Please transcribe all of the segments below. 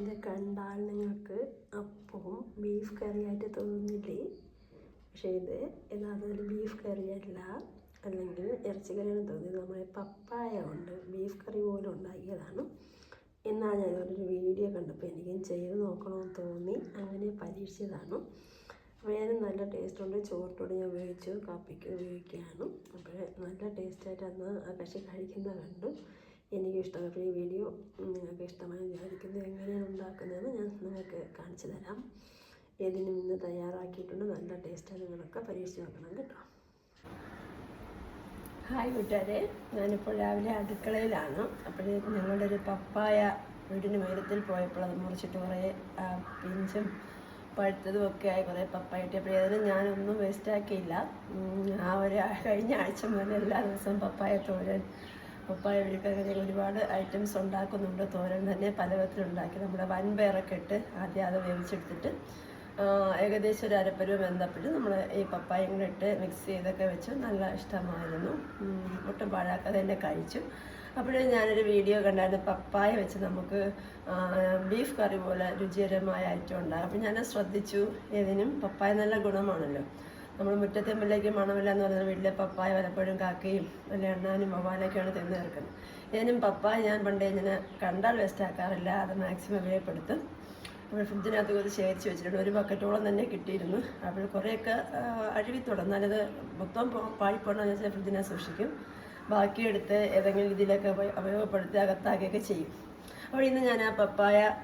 ഇത് കണ്ടാൽ നിങ്ങൾക്ക് അപ്പവും ബീഫ് കറിയായിട്ട് തോന്നുന്നില്ലേ? പക്ഷേ ഇത് യഥാർത്ഥത്തിൽ ബീഫ് കറിയല്ല അല്ലെങ്കിൽ ഇറച്ചിക്കറിയാണ് തോന്നിയത് നമ്മുടെ പപ്പായ കൊണ്ട് ബീഫ് കറി പോലെ ഉണ്ടാക്കിയതാണ്. എന്നാൽ ഞാൻ ഒരു വീഡിയോ കണ്ടപ്പോൾ എനിക്കും ചെയ്ത് നോക്കണമെന്ന് തോന്നി. അങ്ങനെ പരീക്ഷിച്ചതാണ്. അപ്പോൾ നല്ല ടേസ്റ്റ് ഉണ്ട്. ചോറിനോട് ഞാൻ ഉപയോഗിച്ചു. കാപ്പിക്ക് ഉപയോഗിക്കുകയാണ്. അപ്പോൾ നല്ല ടേസ്റ്റായിട്ട് അന്ന് ആ കക്ഷി കഴിക്കുന്നത് കണ്ടു. എനിക്ക് ഇഷ്ടപ്പെട്ട ഈ വീഡിയോ നിങ്ങൾക്ക് ഇഷ്ടമായി വിചാരിക്കുന്നത് എങ്ങനെയാണ് ഉണ്ടാക്കുന്നതെന്ന് ഞാൻ നിങ്ങൾക്ക് കാണിച്ചു തരാം. ഏതിനും ഇന്ന് തയ്യാറാക്കിയിട്ടുണ്ട്. നല്ല ടേസ്റ്റാണ് നിങ്ങളൊക്കെ പരീക്ഷിച്ച് നോക്കണം കേട്ടോ. ഹായ് കൂട്ടുകാരെ. ഞാനിപ്പോൾ രാവിലെ അടുക്കളയിലാണ്. അപ്പോൾ ഞങ്ങളുടെ ഒരു പപ്പായ വീടിന് ഉയരത്തിൽ പോയപ്പോൾ അത് മുറിച്ചിട്ട് കുറേ പിഞ്ചും പഴുത്തതും ഒക്കെ ആയി കുറേ പപ്പായ കിട്ടിയപ്പോൾ ഏതായാലും ഞാനൊന്നും വേസ്റ്റാക്കിയില്ല ആ ഒരു കഴിഞ്ഞ ആഴ്ച മുതൽ എല്ലാ ദിവസവും പപ്പായ തോരൻ പപ്പായ വീട്ടിൽ അങ്ങനെ ഒരുപാട് ഐറ്റംസ് ഉണ്ടാക്കുന്നുണ്ട്. തോരൻ തന്നെ പലവിധത്തിലുണ്ടാക്കി നമ്മുടെ വൻപയറൊക്കെ ഇട്ട് ആദ്യം അത് വേവിച്ചെടുത്തിട്ട് ഏകദേശം ഒരു അരപ്പരുവ് വെന്തപ്പോൾ നമ്മൾ ഈ പപ്പായ ഇട്ട് മിക്സ് ചെയ്തൊക്കെ വെച്ച്. നല്ല ഇഷ്ടമായിരുന്നു. ഒട്ടും പാഴാക്കാതെ തന്നെ കഴിച്ചു. അപ്പോഴേ ഞാനൊരു വീഡിയോ കണ്ടായിരുന്നു. പപ്പായ വെച്ച് നമുക്ക് ബീഫ് കറി പോലെ രുചികരമായ ഐറ്റം ഉണ്ടാകും അപ്പോൾ ഞാൻ ശ്രദ്ധിച്ചു. ഏതിനും പപ്പായ നല്ല ഗുണമാണല്ലോ. നമ്മൾ മുറ്റത്തെ മുല്ലയ്ക്ക് മണമില്ല എന്ന് പറയുന്നത് വീട്ടിലെ പപ്പായ പലപ്പോഴും കാക്കയും അല്ലെ എണ്ണാനും വവാലൊക്കെയാണ് തിന്നു തീർക്കുന്നത്. ഏതിനും പപ്പായ ഞാൻ പണ്ടേ ഇങ്ങനെ കണ്ടാൽ വേസ്റ്റ് ആക്കാറില്ല. അത് മാക്സിമം ഉപയോഗപ്പെടുത്തും. അപ്പോൾ ഫ്രിഡ്ജിനകത്ത് കുറച്ച് ശേഖരിച്ച് വെച്ചിട്ടുണ്ട്. ഒരു ബക്കറ്റോളം തന്നെ കിട്ടിയിരുന്നു. അപ്പോൾ കുറേയൊക്കെ അഴുവി തുടങ്ങും അത് മൊത്തം പാഴിപ്പോണെന്ന് വെച്ചാൽ ഫ്രിഡ്ജിനെ സൂക്ഷിക്കും. ബാക്കിയെടുത്ത് ഏതെങ്കിലും രീതിയിലൊക്കെ ഉപ- ഉപയോഗപ്പെടുത്തി അകത്താക്കുകയൊക്കെ ചെയ്യും. അപ്പോൾ ഇന്ന് ഞാൻ ആ പപ്പായ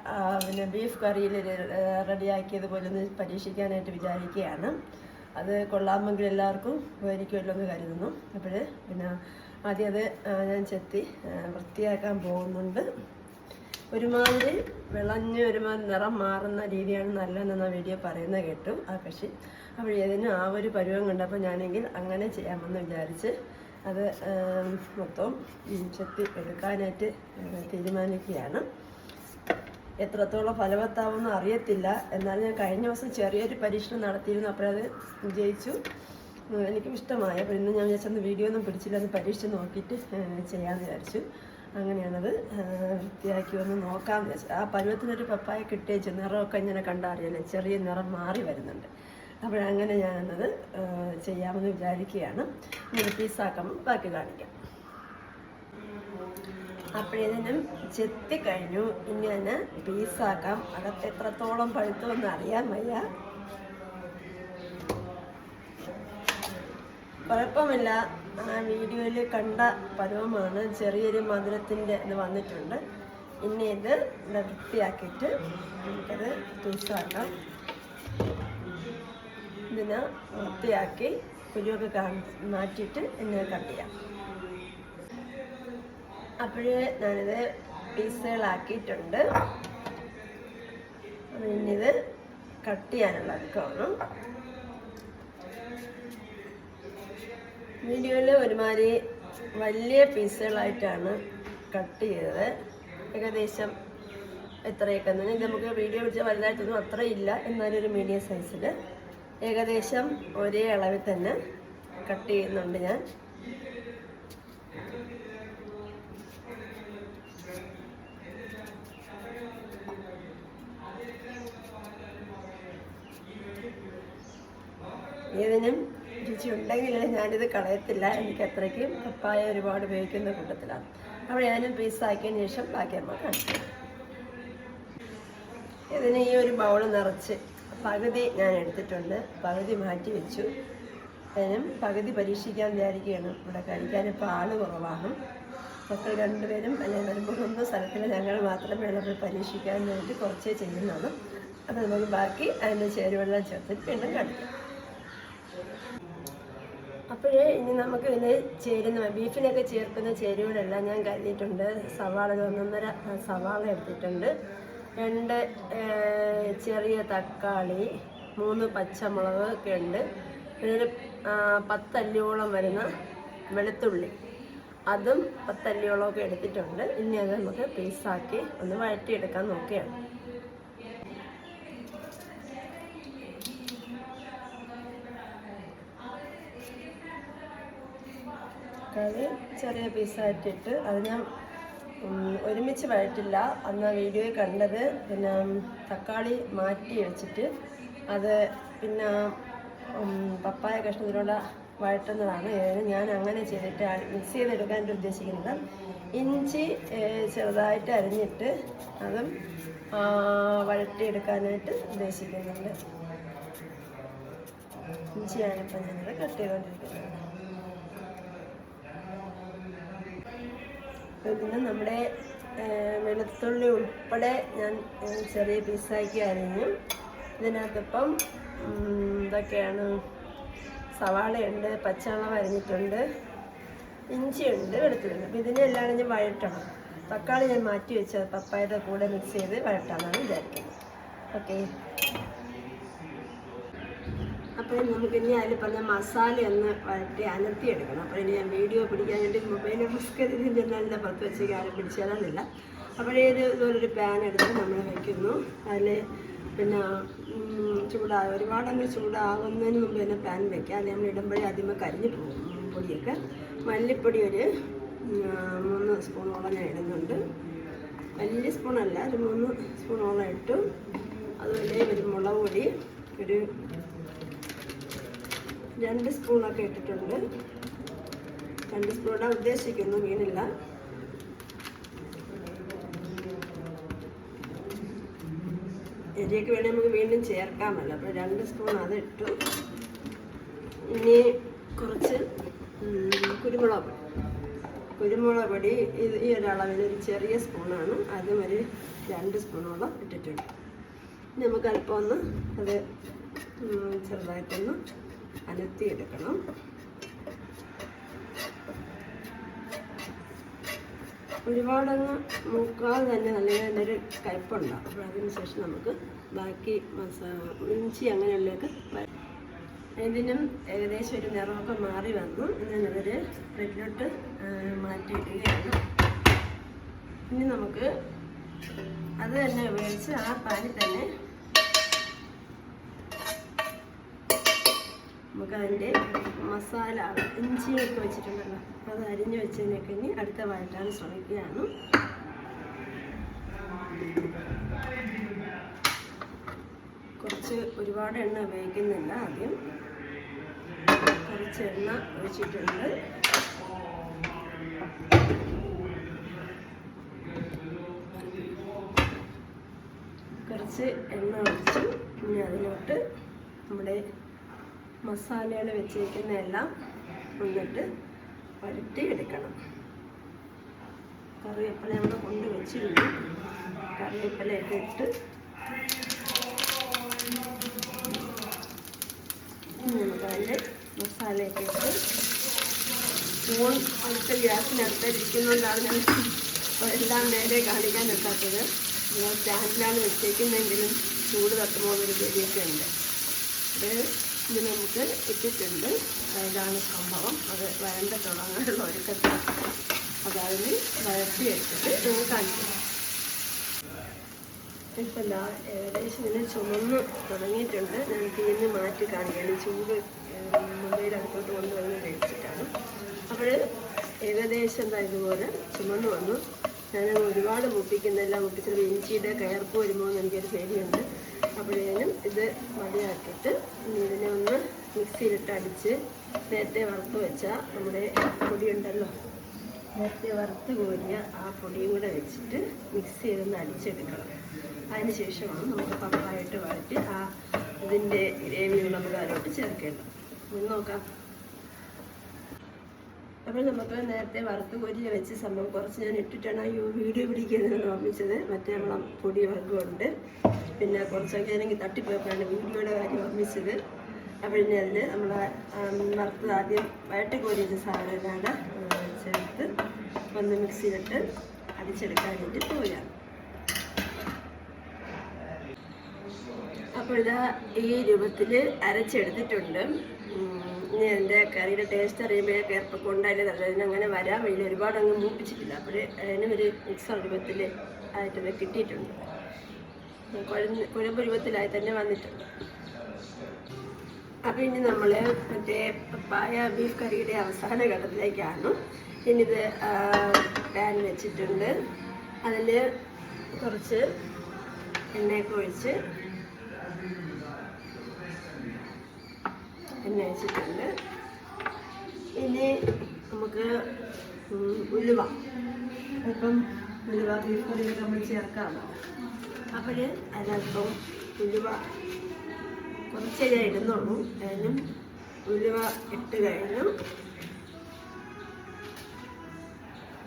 പിന്നെ ബീഫ് കറിയിൽ റെഡിയാക്കിയതുപോലെ ഒന്ന് പരീക്ഷിക്കാനായിട്ട് വിചാരിക്കുകയാണ്. അത് കൊള്ളാമെങ്കിൽ എല്ലാവർക്കും ഉപകരിക്കുമല്ലോ എന്ന് കരുതുന്നു. അപ്പോൾ പിന്നെ ആദ്യം അത് ഞാൻ ചെത്തി വൃത്തിയാക്കാൻ പോകുന്നുണ്ട്. ഒരുമാതിരി വിളഞ്ഞ് ഒരുമാതിരി നിറം മാറുന്ന രീതിയാണ് നല്ലതെന്ന വീഡിയോ പറയുന്നത് കേട്ടു. ആ കക്ഷി അപ്പോൾ ഏതിനും ആ ഒരു പരുവം കണ്ടപ്പോൾ ഞാനെങ്കിൽ അങ്ങനെ ചെയ്യാമെന്ന് വിചാരിച്ച് അത് മൊത്തം ചെത്തി എടുക്കാനായിട്ട് തീരുമാനിക്കുകയാണ്. എത്രത്തോളം ഫലവത്താവുമെന്ന് അറിയത്തില്ല. എന്നാൽ ഞാൻ കഴിഞ്ഞ ദിവസം ചെറിയൊരു പരീക്ഷണം നടത്തിയിരുന്നു. അപ്പോഴത് വിജയിച്ചു. എനിക്കും ഇഷ്ടമായ. അപ്പോൾ ഇന്ന് ഞാൻ വിചാരിച്ചൊന്ന് വീഡിയോ ഒന്നും പിടിച്ചില്ല. അത് പരീക്ഷ നോക്കിയിട്ട് ചെയ്യാമെന്ന് വിചാരിച്ചു. അങ്ങനെയാണത്. വൃത്തിയാക്കി ഒന്ന് നോക്കാമെന്ന് വിചാരിച്ചു. ആ പരുവത്തിനൊരു പപ്പായ കിട്ടിയേച്ചു നിറമൊക്കെ ഇങ്ങനെ കണ്ടറിയല്ലേ ചെറിയ നിറം മാറി വരുന്നുണ്ട്. അപ്പോഴങ്ങനെ ഞാനത് ചെയ്യാമെന്ന് വിചാരിക്കുകയാണ്. ഇങ്ങനെ പീസാക്കുമ്പോൾ ബാക്കി കാണിക്കാം. അപ്പോഴേതിനും ചെത്തി കഴിഞ്ഞു. ഇനി തന്നെ പീസാക്കാം അകത്ത് എത്രത്തോളം പഴുത്തുമെന്ന് അറിയാൻ വയ്യ. കുഴപ്പമില്ല. ആ വീഡിയോയിൽ കണ്ട പരുവമാണ്. ചെറിയൊരു മധുരത്തിന്റെ ഇത് വന്നിട്ടുണ്ട്. ഇനി ഇത് വൃത്തിയാക്കിയിട്ട് നമുക്കത് പീസാക്കാം ഇതിന് വൃത്തിയാക്കി കുരുവൊക്കെ മാറ്റിയിട്ട് എന്നെ കട്ട് ചെയ്യാം. അപ്പോഴേ ഞാനിത് പീസുകളാക്കിയിട്ടുണ്ട്. ഇനിയിത് കട്ട് ചെയ്യാനുള്ള അടുക്കമാണ് വീഡിയോയിൽ ഒരുമാതിരി വലിയ പീസുകളായിട്ടാണ് കട്ട് ചെയ്തത്. ഏകദേശം എത്രയൊക്കെ എന്ന് പറഞ്ഞാൽ നമുക്ക് വീഡിയോ പിടിച്ച വലുതായിട്ടൊന്നും അത്ര ഇല്ല. എന്നാലും ഒരു മീഡിയം സൈസിൽ ഏകദേശം ഒരേ അളവിൽ തന്നെ കട്ട് ചെയ്യുന്നുണ്ട് ഞാൻ. ഏതിനും രുചി ഉണ്ടെങ്കിൽ ഞാനിത് കളയത്തില്ല. എനിക്ക് അത്രയ്ക്കും പപ്പായ ഒരുപാട് ഉപയോഗിക്കുന്ന കൂട്ടത്തിലാണ്. അപ്പോൾ ഞാനും പീസാക്കിയതിന് ശേഷം ബാക്കി നമ്മൾ ഇതിന് ഈ ഒരു ബൗൾ നിറച്ച് പകുതി ഞാൻ എടുത്തിട്ടുണ്ട്. പകുതി മാറ്റി വെച്ചു. അതിനും പകുതി പരീക്ഷിക്കാൻ വിചാരിക്കുകയാണ്. ഇവിടെ കഴിക്കാൻ ഇപ്പോൾ കുറവാണ്. മക്കൾ രണ്ടുപേരും അല്ലെങ്കിൽ വരുമ്പോൾ ഒന്നും സ്ഥലത്തിൽ ഞങ്ങൾ മാത്രമേ നമ്മൾ പരീക്ഷിക്കാൻ വേണ്ടി കുറച്ചേ ചെയ്യുന്നുള്ളൂ. അപ്പോൾ നമുക്ക് ബാക്കി അതിന്റെ ചേരുവെള്ളം ചേർത്തിട്ട് വീണ്ടും കാണിക്കാം. അപ്പോഴേ ഇനി നമുക്ക് ഇതിൽ ചേരുന്ന ബീഫിനൊക്കെ ചേർക്കുന്ന ചേരുവകളെല്ലാം ഞാൻ കരുതിയിട്ടുണ്ട്. സവാള ഒന്നൊന്നര സവാള എടുത്തിട്ടുണ്ട്. രണ്ട് ചെറിയ തക്കാളി മൂന്ന് പച്ചമുളക് ഒക്കെ ഉണ്ട്. പിന്നെ പത്തല്ലിയോളം വരുന്ന വെളുത്തുള്ളി. അതും പത്തല്ലിയോളം ഒക്കെ എടുത്തിട്ടുണ്ട്. ഇനി അത് നമുക്ക് പീസാക്കി ഒന്ന് വഴറ്റിയെടുക്കാൻ നോക്കുകയാണ്. തക്കാളി ചെറിയ പീസായിട്ടിട്ട് അത് ഞാൻ ഒരുമിച്ച് വഴറ്റില്ല. അന്ന് വീഡിയോയിൽ കണ്ടത് പിന്നെ തക്കാളി മാറ്റി വെച്ചിട്ട് അത് പിന്നെ പപ്പായ കഷ്ണത്തിലൂടെ വഴറ്റുന്നതാണ്. ഞാൻ അങ്ങനെ ചെയ്തിട്ട് മിക്സ് ചെയ്തെടുക്കാൻ ഉദ്ദേശിക്കുന്നത് ഇഞ്ചി ചെറുതായിട്ട് അരിഞ്ഞിട്ട് അതും വഴറ്റിയെടുക്കാനായിട്ട് ഉദ്ദേശിക്കുന്നുണ്ട്. ഇഞ്ചിയാണ് ഇപ്പം ഞങ്ങൾ കട്ട് ചെയ്തുകൊണ്ടിരിക്കുന്നത് ഇതിന് നമ്മുടെ വെളുത്തുള്ളി ഉൾപ്പെടെ ഞാൻ ചെറിയ പീസാക്കി അരിഞ്ഞു. ഇതിനകത്തിപ്പം ഇതൊക്കെയാണ്. സവാളയുണ്ട് പച്ചമുളക് അരിഞ്ഞിട്ടുണ്ട് ഇഞ്ചിയുണ്ട് വെളുത്തുള്ളിയുണ്ട്. അപ്പോൾ ഇതിനെല്ലാം ഞാൻ വഴട്ടണം തക്കാളി ഞാൻ മാറ്റി വെച്ച പപ്പായയുടെ കൂടെ മിക്സ് ചെയ്ത് വഴട്ടാമെന്നാണ് വിചാരിക്കുന്നത്. ഓക്കെ അപ്പോൾ നമുക്ക് ഇനി അതിൽ പറഞ്ഞ മസാല ഒന്ന് വഴറ്റി അനർത്തിയെടുക്കണം അപ്പോൾ ഇനി ഞാൻ വീഡിയോ പിടിക്കാൻ വേണ്ടി മൊബൈൽ റിസ്ക് ചെന്നാലും പുറത്ത് വെച്ച് ആരും പിടിച്ചാലൊന്നുമില്ല അപ്പോഴേ ഒരു ഇതുപോലൊരു പാൻ എടുത്ത് നമ്മൾ വയ്ക്കുന്നു അതിൽ പിന്നെ ചൂടാ ഒരുപാടങ്ങ് ചൂടാകുന്നതിന് മുമ്പ് തന്നെ പാൻ വയ്ക്കുക അത് നമ്മൾ ഇടുമ്പോഴേ ആദ്യമേ കരിഞ്ഞു പോകും പൊടിയൊക്കെ. മല്ലിപ്പൊടി ഒരു മൂന്ന് സ്പൂണോളം ഞാൻ ഇടുന്നുണ്ട്. വലിയ സ്പൂണല്ല ഒരു മൂന്ന് സ്പൂണോളം ഇട്ടു. അതുപോലെ ഒരു മുളക് പൊടി ഒരു രണ്ട് സ്പൂണൊക്കെ ഇട്ടിട്ടുണ്ട്. രണ്ട് സ്പൂണാണ് ഉദ്ദേശിക്കുന്നു മീനില്ല. എരിയൊക്കെ വേണേൽ നമുക്ക് വീണ്ടും ചേർക്കാമല്ലോ. അപ്പോൾ രണ്ട് സ്പൂൺ അത് ഇട്ടു. ഇനി കുറച്ച് കുരുമുളക്. പൊടി കുരുമുളക് പൊടി ഇത് ഈ ഒരളവിൽ ഒരു ചെറിയ സ്പൂണാണ്. അതും ഒരു രണ്ട് സ്പൂണോളം ഇട്ടിട്ടുണ്ട്. നമുക്ക് അല്പം ഒന്ന് അത് ചെറുതായിട്ടൊന്ന് അനത്തിയെടുക്കണം ഒരുപാടങ്ങ് മൂക്കാതെ തന്നെ നല്ല നല്ലൊരു കയ്പുണ്ടാവും അപ്പോൾ അതിന് ശേഷം നമുക്ക് ബാക്കി മസാല ഇഞ്ചി അങ്ങനെയുള്ളതൊക്കെ ഇതിനും ഏകദേശം ഒരു നിറമൊക്കെ മാറി വന്നു. ഞാനതൊരു പ്ലേറ്റിലോട്ട് മാറ്റിയിടുകയാണ്. ഇനി നമുക്ക് അത് തന്നെ ഉപയോഗിച്ച് ആ പാനിൽ തന്നെ നമുക്ക് അതിന്റെ മസാല ഇഞ്ചിയൊക്കെ വെച്ചിട്ടുണ്ടല്ലോ. അത് അരിഞ്ഞ് വെച്ചതിനൊക്കെ ഇനി അടുത്ത വഴറ്റാൻ ശ്രമിക്കുകയാണ്. കുറച്ച് ഒരുപാട് എണ്ണ ഉപയോഗിക്കുന്നില്ല ആദ്യം. കുറച്ച് എണ്ണ ഒഴിച്ചിട്ടുണ്ട്. കുറച്ച് എണ്ണ ഒഴിച്ചു. ഇനി അതിലോട്ട് നമ്മുടെ മസാലകൾ വെച്ചിരിക്കുന്ന എല്ലാം വന്നിട്ട് വരട്ടി എടുക്കണം കറിവേപ്പില നമ്മൾ കൊണ്ട് വെച്ചിരുന്നു കറിവേപ്പിലയൊക്കെ ഇട്ട് അതിന്റെ മസാലയൊക്കെ ഇട്ട് സ്പൂൺ അടുത്ത ഗ്യാസിനടുത്ത് ഇരിക്കുന്നതുകൊണ്ടാണ് ഞാൻ എല്ലാം നേരെ കാണിക്കാൻ എത്താത്തത് ഞാൻ സ്റ്റാൻഡിലാണ് വെച്ചേക്കുന്നതെങ്കിലും ചൂട് തട്ടുമ്പോൾ ഒരു പേടിയൊക്കെ ഉണ്ട്. അത് ഇത് നമുക്ക് ഇട്ടിട്ടുണ്ട്. ഇതാണ് സംഭവം. അത് വരണ്ട തുടങ്ങാനുള്ള ഒരുക്കത്തിൽ അത് വരട്ടി എടുത്തിട്ട് നമുക്ക് കാണിക്കാം. ഇപ്പം ദാ ഏകദേശം ഇതിന് ചുമന്ന് തുടങ്ങിയിട്ടുണ്ട്. ഞാൻ തീർന്ന് മാറ്റി കാണിക്കാൻ ചൂട് മൊബൈൽ അടുത്തോട്ട് കൊണ്ടുവന്ന് കഴിച്ചിട്ടാണ്. അപ്പോൾ ഏകദേശം എന്താ ഇതുപോലെ ചുമന്ന് വന്നു. ഞാൻ ഒരുപാട് മുപ്പിക്കുന്നില്ല മുപ്പിച്ചത് ഇഞ്ചിയുടെ കയർപ്പ് വരുമോ എന്ന് എനിക്കൊരു പേടിയുണ്ട്. അപ്പോഴേനും ഇത് മതിയാക്കിയിട്ട് ഇനി ഇതിനെ ഒന്ന് മിക്സിയിലിട്ട് അടിച്ച് നേരത്തെ വറുത്ത് വെച്ച നമ്മുടെ പൊടിയുണ്ടല്ലോ. നേരത്തെ വറുത്ത് കോരിയ ആ പൊടിയും കൂടെ വെച്ചിട്ട് മിക്സ് ചെയ്തൊന്ന് അടിച്ചെടുക്കണം. അതിന് ശേഷമാണ് നമുക്ക് പപ്പായിട്ട് വഴറ്റി ആ ഇതിന്റെ ഗ്രേവി നമുക്ക് അതിലോട്ട് ചേർക്കേണ്ടത് നോക്കാം. അപ്പോൾ നമുക്ക് നേരത്തെ വറുത്ത് കോരി വെച്ച സംഭവം കുറച്ച് ഞാൻ ഇട്ടിട്ടാണ് ഈ വീഡിയോ പിടിക്കുന്നത് ഓർമ്മിച്ചത്. മറ്റേ നമ്മളെ പൊടി വർഗമുണ്ട്. പിന്നെ കുറച്ചൊക്കെ ആണെങ്കിൽ തട്ടിപ്പോയപ്പോഴാണ് വീഡിയോയുടെ കാര്യം ഓർമ്മിച്ചത്. അപ്പോൾ ഇനി അതിൽ നമ്മൾ വറുത്ത് ആദ്യം വയറ്റ് കോരി സാധനങ്ങളാണ് ചേർത്ത് ഒന്ന് മിക്സിയിലിട്ട് അടിച്ചെടുക്കാനായിട്ട് പോവുകയാണ് അപ്പോൾ ഇതാ ഈ രൂപത്തിൽ അരച്ചെടുത്തിട്ടുണ്ട്. ഇനി എന്റെ കറിയുടെ ടേസ്റ്റ് അറിയുമ്പോഴേ കേർപ്പൊക്കെ ഉണ്ടായില്ലേ അതിന് അങ്ങനെ വരാൻ വേണ്ടി ഒരുപാട് അങ്ങ് മൂപ്പിച്ചിട്ടില്ല. അപ്പോൾ അതിന് ഒരു മിക്സർ രൂപത്തിൽ ആയിട്ട് കിട്ടിയിട്ടുണ്ട്. കുഴമ്പ് തന്നെ വന്നിട്ടുണ്ട് അപ്പം ഇനി നമ്മൾ മറ്റേ പപ്പായ ബീഫ് കറിയുടെ അവസാന ഘട്ടത്തിലേക്കാണ്. ഇനിയിത് പാൻ വെച്ചിട്ടുണ്ട്. അതിൽ കുറച്ച് എണ്ണയൊക്കെ ഒഴിച്ച് എണ്ണ വെച്ചിട്ടുണ്ട്. ഇനി നമുക്ക് ഉലുവ. ഇപ്പം ഉലുവ ബീഫ് കറിയൊക്കെ നമ്മൾ ചേർക്കാമോ? അപ്പോൾ അതിനകത്തും ഉലുവ കുറച്ചേ ഞാൻ ഇടുന്നുള്ളൂ. അതിനും ഉലുവ ഇട്ട് കഴിഞ്ഞു.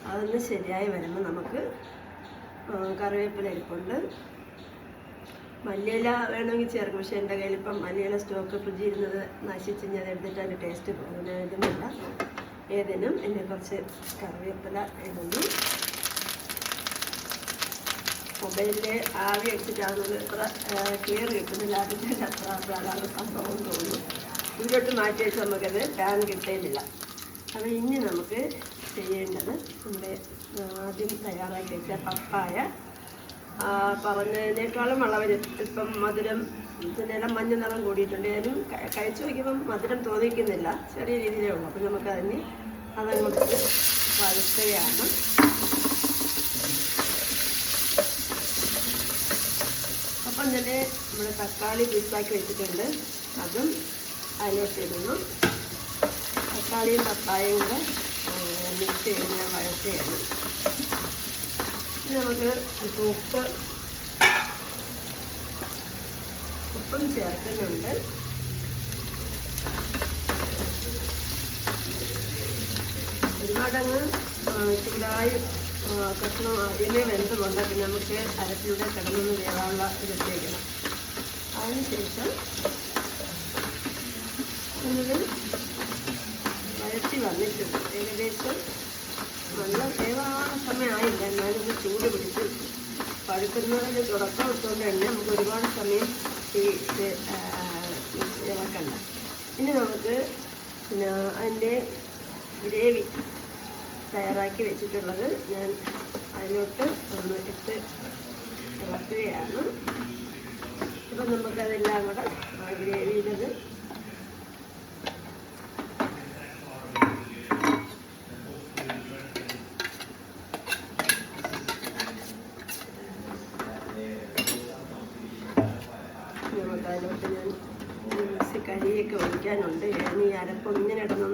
അതൊന്ന് ശരിയായി വരുമ്പോൾ നമുക്ക് കറിവേപ്പില ഇരിപ്പുണ്ട്. മല്ലിയില വേണമെങ്കിൽ ചേർക്കും. പക്ഷേ എന്റെ കയ്യിൽ ഇപ്പം മല്ലിയില സ്റ്റോക്ക് ഫ്രിഡ്ജിൽ ഇരുന്നത് നശിച്ച് ഞാൻ എടുത്തിട്ട് അതിന്റെ ടേസ്റ്റ് പോകുന്നില്ല ഏതിനും എന്നെ കുറച്ച് കറിവേപ്പില ഇടുന്നു. മൊബൈലിൽ ആവി അടിച്ചിട്ടാണെന്നത് എത്ര ക്ലിയർ കിട്ടുന്നില്ല അതിന്റെ അത്ര അതാണ് സംഭവം തോന്നുന്നു. ഇതിലോട്ട് മാറ്റി വെച്ച് നമുക്കത് പാൻ കിട്ടുന്നില്ല അപ്പോൾ ഇനി നമുക്ക് ചെയ്യേണ്ടത് നമ്മുടെ ആദ്യം തയ്യാറാക്കി വെച്ച പപ്പായ. പറഞ്ഞതിനേക്കാളും വളവർ ഇപ്പം മധുരം ഇതിനെല്ലാം മഞ്ഞ നിറം കൂടിയിട്ടുണ്ട്. അതിനും കഴിച്ചു വയ്ക്കുമ്പം മധുരം തോന്നിക്കുന്നില്ല. ചെറിയ രീതിയിലേ ഉള്ളൂ. അപ്പം നമുക്കതിന് അതങ്ങോട്ട് വറുക്കുകയാണ് അപ്പം തന്നെ നമ്മൾ തക്കാളി പീസാക്കി വെച്ചിട്ടുണ്ട്. അതും അതിലോട്ട് ഇടുന്നു തക്കാളിയും പപ്പായയും കൂടെ മിക്സ് ചെയ്യുന്ന വഴറ്റുകയാണ് നമുക്ക് ഉപ്പ് ഉപ്പും ചേർക്കുന്നുണ്ട്. ഒരുപാടങ്ങ് ചൂടായി കഷ്ണം ആദ്യമേ വെന്തുകൊണ്ട് പിന്നെ നമുക്ക് അരപ്പിലൂടെ കിടന്നൊന്ന് വേവാനുള്ള ഇതെത്തിക്കണം അതിനുശേഷം നമ്മൾ വഴറ്റി വന്നിട്ടുണ്ട്. ഏകദേശം നല്ല വേവാണ് സമയമായില്ല. എന്നാലും ചൂട് പിടിച്ച് പഴുക്കുന്നതിന് തുടക്കം ഇട്ടുകൊണ്ട് തന്നെ നമുക്ക് ഒരുപാട് സമയം ഈ ഇത് ഇളക്കണ്ട. ഇനി നമുക്ക് പിന്നെ അതിന്റെ ഗ്രേവി തയ്യാറാക്കി വെച്ചിട്ടുള്ളത് ഞാൻ അതിലോട്ട് ഒന്ന് ഇട്ട് ഇറക്കുകയാണ് ഇപ്പം നമുക്കതെല്ലാം കൂടെ ഗ്രേവിയിലത് നമുക്ക് ഞാൻ കരിയൊക്കെ ഒഴിക്കാനുണ്ട്. ഞാൻ ഈ അരപ്പം ഇങ്ങനെ വളരട്ടെ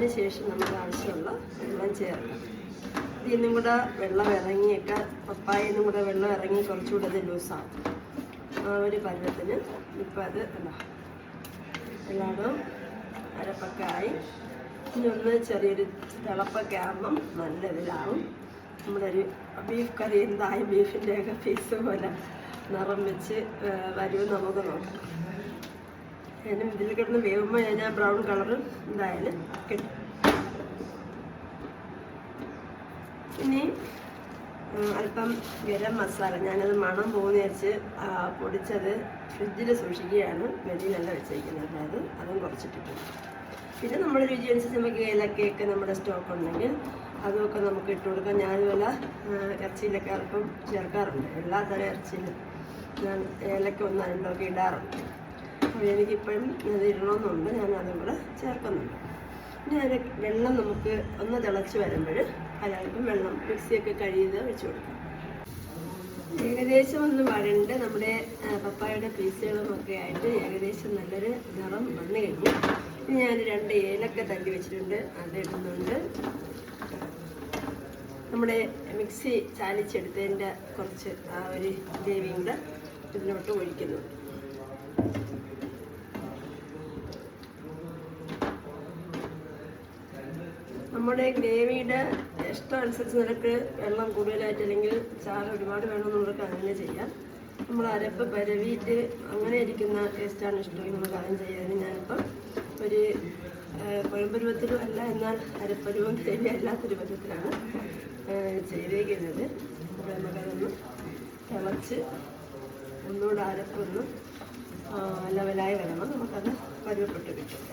അതിനുശേഷം നമുക്ക് ആവശ്യമുള്ള വെള്ളം ചേർക്കാം. ഇതിന്നും കൂടെ വെള്ളം ഇറങ്ങിയൊക്കെ. പപ്പായിൽ നിന്നും കൂടെ വെള്ളം ഇറങ്ങി കുറച്ചുകൂടെ അത് ലൂസാവും ആ ഒരു പരുവത്തിന് ഇപ്പം അത് എന്താ എല്ലായിടും അരപ്പൊക്കെ ആയി. ഇനി ഒന്ന് ചെറിയൊരു തിളപ്പൊക്കെ ആകുമ്പം നല്ല ഇതിലാവും. നമ്മുടെ ഒരു ബീഫ് കറി എന്തായി ബീഫിന്റെയൊക്കെ പീസ് പോലെ നിറം വെച്ച് വരുമെന്ന് നമുക്ക് നോക്കാം. അതിനും ഇതിൽ കിടന്ന് വേവുമ്പോൾ ഞാൻ ബ്രൗൺ കളർ എന്തായാലും കിട്ടും. ഇനി അല്പം ഗരം മസാല. ഞാനത് മണം പോകുന്ന വെച്ച് പൊടിച്ചത് ഫ്രിഡ്ജിൽ സൂക്ഷിക്കുകയാണ്. വെളിയിലല്ല വെച്ചേക്കുന്നത്. അതായത് അതും കുറച്ചിട്ടിട്ടുണ്ട്. പിന്നെ നമ്മൾ രുചി അനുസരിച്ച് നമുക്ക് ഏലക്കയൊക്കെ നമ്മുടെ സ്റ്റോക്ക് ഉണ്ടെങ്കിൽ അതുമൊക്കെ നമുക്ക് ഇട്ട് കൊടുക്കാം. ഞാനിതുപോലെ ഇറച്ചിയിലൊക്കെ അല്പം ചേർക്കാറുണ്ട്. എല്ലാ തരം ഇറച്ചിയിലും ഞാൻ ഏലക്ക ഒന്ന് രണ്ടൊക്കെ ഇടാറുണ്ട്. അപ്പോൾ അത് ഇടണമെന്നുണ്ട്. ഞാൻ അതും കൂടെ ചേർക്കുന്നുണ്ട്. ഇനി അതിന് വെള്ളം നമുക്ക് ഒന്ന് തിളച്ച് വരുമ്പോൾ അതിനല്പം വെള്ളം മിക്സിയൊക്കെ കഴിയുന്നത് വെച്ച് കൊടുക്കാം. ഏകദേശം ഒന്ന് വരണ്ട് നമ്മുടെ പപ്പായുടെ പപ്പായയുടെ പീസുകളും ആയിട്ട് ഏകദേശം നല്ലൊരു നിറം വന്നു കഴിഞ്ഞു. ഞാൻ രണ്ട് ഏലക്ക തല്ലി വെച്ചിട്ടുണ്ട്. അത് ഇടുന്നുണ്ട്. നമ്മുടെ മിക്സി ചാലിച്ചെടുത്തതിന്റെ കുറച്ച് ആ ഒരു ഗ്രേവിയും കൂടെ ഇതിലോട്ട് ഒഴിക്കുന്നു. നമ്മുടെ ഗ്രേവിയുടെ ഇഷ്ടം അനുസരിച്ച് നിനക്ക് വെള്ളം കൂടുതലായിട്ട് അല്ലെങ്കിൽ ചാറ് ഒരുപാട് വേണമെന്നുള്ളവർക്ക് അങ്ങനെ ചെയ്യാം. നമ്മൾ അരപ്പ് പരവിയിട്ട് അങ്ങനെ ഇരിക്കുന്ന ടേസ്റ്റാണ് ഇഷ്ടമെങ്കിൽ നമുക്ക് അതും ചെയ്യാൻ ഞാനിപ്പം ഒരു കുഴമ്പരുവത്തിലും അല്ല എന്നാൽ അരപ്പരുവം ഗ്രേവി അല്ലാത്തൊരു പരുവത്തിലാണ് ചെയ്തേക്കുന്നത്. അപ്പോൾ നമുക്കതൊന്ന് തിളച്ച് ഒന്നുകൂടെ അരപ്പൊന്ന് ലെവലായി വരണം. നമുക്കത് പരുവപ്പെട്ട് കിട്ടും.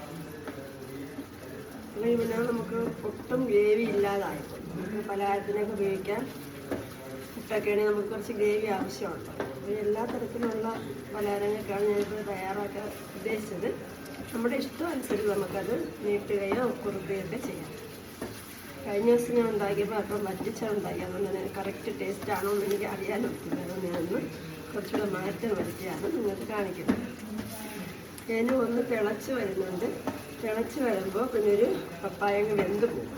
അല്ലെങ്കിൽ പിന്നെ നമുക്ക് ഒട്ടും ഗ്രേവി ഇല്ലാതായി. നമുക്ക് പലഹാരത്തിനൊക്കെ ഉപയോഗിക്കാൻ പുട്ടൊക്കെ ആണെങ്കിൽ നമുക്ക് കുറച്ച് ഗ്രേവി ആവശ്യമുണ്ട് അപ്പോൾ എല്ലാ തരത്തിലുള്ള പലഹാരങ്ങൾക്കാണ് ഞാനിപ്പോൾ തയ്യാറാക്കാൻ ഉദ്ദേശിച്ചത്. നമ്മുടെ ഇഷ്ടം അനുസരിച്ച് നമുക്കത് നീട്ടുകയോ കുറുക്കുകയൊക്കെ ചെയ്യാം. കഴിഞ്ഞ ദിവസം ഞാൻ ഉണ്ടാക്കിയപ്പോൾ അപ്പം വറ്റിച്ചാണ് ഉണ്ടാക്കി അതുകൊണ്ട് തന്നെ കറക്റ്റ് ടേസ്റ്റ് ആണോ എന്ന് എനിക്ക് അറിയാൻ പറ്റില്ല അതുകൊണ്ട് ഞാനൊന്ന് കുറച്ചുകൂടെ മാറ്റം വരുത്തിയാണ് നിങ്ങൾക്ക് കാണിക്കുന്നത്. ഞാൻ ഒന്ന് തിളച്ച് വരുന്നുണ്ട്. തിളച്ച് വരുമ്പോൾ പിന്നെ ഒരു പപ്പായങ്ങ് വെന്ത് പോകും.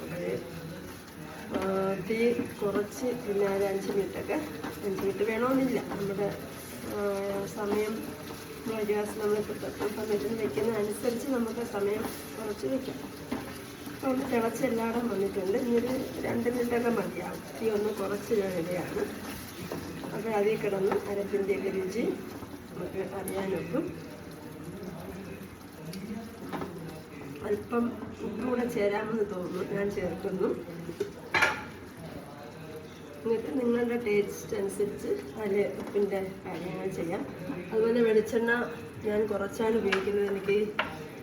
തീ കുറച്ച് പിന്നെ ഒരു അഞ്ച് മിനിറ്റൊക്കെ അഞ്ച് മിനിറ്റ് വേണമെന്നില്ല നമ്മുടെ സമയം ഒരു ഗ്യാസ് നമ്മൾ സമയത്തിന് വെക്കുന്ന അനുസരിച്ച് നമുക്ക് സമയം കുറച്ച് വെക്കാം. അപ്പോൾ ഒന്ന് തിളച്ച് എല്ലായിടം വന്നിട്ടുണ്ട്. ഇനി ഒരു രണ്ട് മിനിറ്റൊക്കെ മതിയാവും. തീ ഒന്ന് കുറച്ച് വേണ്ടിയാണ് അപ്പോൾ അതിൽ കിടന്ന് അരപ്പിന്റെയൊക്കെ രുചി നമുക്ക് അറിയാനൊക്കും. അല്പം ഉപ്പുകൂടെ ചേരാമെന്ന് തോന്നുന്നു. ഞാൻ ചേർക്കുന്നു. എന്നിട്ട് നിങ്ങളുടെ ടേസ്റ്റ് അനുസരിച്ച് അതിൽ ഉപ്പിന്റെ കാര്യങ്ങൾ ചെയ്യാം. അതുപോലെ വെളിച്ചെണ്ണ ഞാൻ കുറച്ചാണ് ഉപയോഗിക്കുന്നത്. എനിക്ക്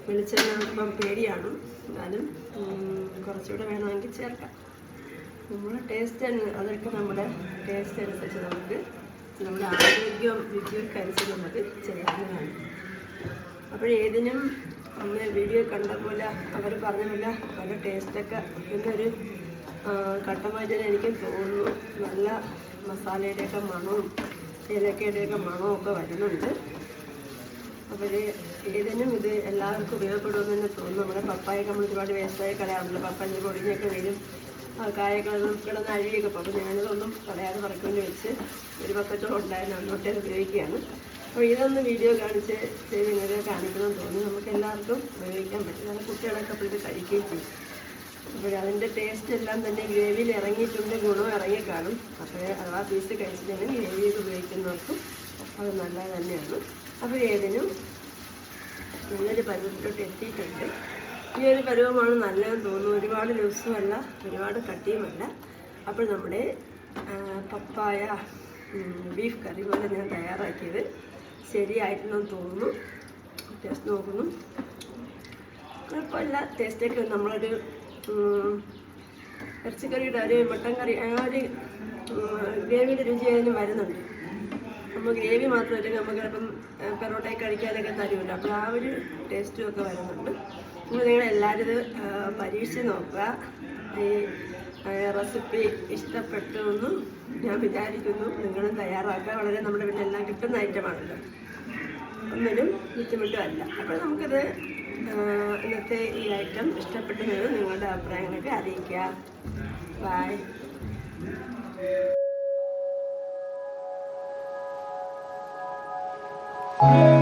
വെളിച്ചെണ്ണ ഇപ്പം പേടിയാണ്. എന്നാലും കുറച്ചുകൂടെ വേണമെങ്കിൽ ചേർക്കാം. നമ്മുടെ ടേസ്റ്റ് അതൊക്കെ നമ്മുടെ ടേസ്റ്റ് അനുസരിച്ച് നമുക്ക് നമ്മുടെ ആരോഗ്യവും രുചിയൊക്കെ അനുസരിച്ച് നമുക്ക് ചെയ്യാവുന്നതാണ്. അപ്പോൾ ഏതിനും അന്ന് വീഡിയോ കണ്ട പോലെ അവർ പറഞ്ഞ പോലെ നല്ല ടേസ്റ്റൊക്കെ എന്നൊരു കട്ടമാറ്റം എനിക്ക് തോന്നുന്നു. നല്ല മസാലയുടെയൊക്കെ മണവും ഏലക്കയുടെയൊക്കെ മണവും ഒക്കെ വരുന്നുണ്ട്. അപ്പോൾ ഏതിനും ഇത് എല്ലാവർക്കും ഉപയോഗപ്പെടുമെന്ന് തന്നെ തോന്നുന്നു. നമ്മുടെ പപ്പായൊക്കെ നമ്മൾ ഒരുപാട് വേസ്റ്റായി കളയാറുണ്ട്. പപ്പായ പൊടിഞ്ഞൊക്കെ വരും. കായൊക്കെ കിടന്ന് അഴിയൊക്കെ പോകും ഞാനിതൊന്നും കളയാതെ പറക്കുമെന്ന് വെച്ച് ഒരു പക്കത്തോളം ഉണ്ടായിരുന്നു. അന്നോട്ടേ ഉപയോഗിക്കുകയാണ്. അപ്പോൾ ഇതൊന്ന് വീഡിയോ കാണിച്ച് ഇങ്ങനെ കാണിക്കണമെന്ന് തോന്നി നമുക്ക് എല്ലാവർക്കും ഉപയോഗിക്കാൻ പറ്റും. നല്ല കുട്ടികളൊക്കെ അപ്പോൾ ഇത് കഴിക്കുകയും ചെയ്യും. അപ്പോൾ അതിന്റെ ടേസ്റ്റ് എല്ലാം തന്നെ ഗ്രേവിയിൽ ഇറങ്ങിയിട്ടുണ്ട്. ഗുണവും ഇറങ്ങി കാണും അപ്പോൾ അഥവാ പീസ് കഴിച്ചിട്ടുണ്ടെങ്കിൽ ഗ്രേവിയിൽ ഉപയോഗിക്കുന്നവർക്കും അത് നല്ലത് തന്നെയാണ്. അപ്പോൾ ഏതിനും നല്ലൊരു പരുവത്തിലോട്ട് എത്തിയിട്ടുണ്ട്. ഈ ഒരു പരുവമാണ് നല്ലതെന്ന് തോന്നുന്നു. ഒരുപാട് ലൂസുമല്ല ഒരുപാട് കട്ടിയുമല്ല. അപ്പോൾ നമ്മുടെ പപ്പായ ബീഫ് കറി പോലെ ഞാൻ തയ്യാറാക്കിയത്. ശരിയായിട്ടുണ്ടെന്ന് തോന്നുന്നു. ടേസ്റ്റ് നോക്കുന്നു. കുഴപ്പമില്ല. ടേസ്റ്റൊക്കെ നമ്മളൊരു ഇറച്ചിക്കറിയുടെ ഒരു മട്ടൻ കറി ആ ഒരു ഗ്രേവിയുടെ രുചി അതിന് വരുന്നുണ്ട് നമ്മൾ ഗ്രേവി മാത്രമല്ല നമുക്ക് ചിലപ്പം പെറോട്ടയൊക്കെ കഴിക്കാനൊക്കെ തരുമല്ലോ. അപ്പോൾ ആ ഒരു ടേസ്റ്റും ഒക്കെ വരുന്നുണ്ട്. അപ്പോൾ നിങ്ങൾ എല്ലാവരും ഇത് പരീക്ഷിച്ച് നോക്കുക. ഈ റെസിപ്പി ഇഷ്ടപ്പെട്ടു എന്നും ഞാൻ വിചാരിക്കുന്നു. നിങ്ങളും തയ്യാറാക്കുക. വളരെ നമ്മുടെ വീട്ടിലെല്ലാം കിട്ടുന്ന ഐറ്റമാണല്ലോ ഒന്നിനും ബുദ്ധിമുട്ടുമല്ല. അപ്പോൾ നമുക്കത് ഇന്നത്തെ ഈ ഐറ്റം ഇഷ്ടപ്പെട്ടെന്ന് നിങ്ങളുടെ അഭിപ്രായങ്ങളൊക്കെ അറിയിക്കുക. By Thank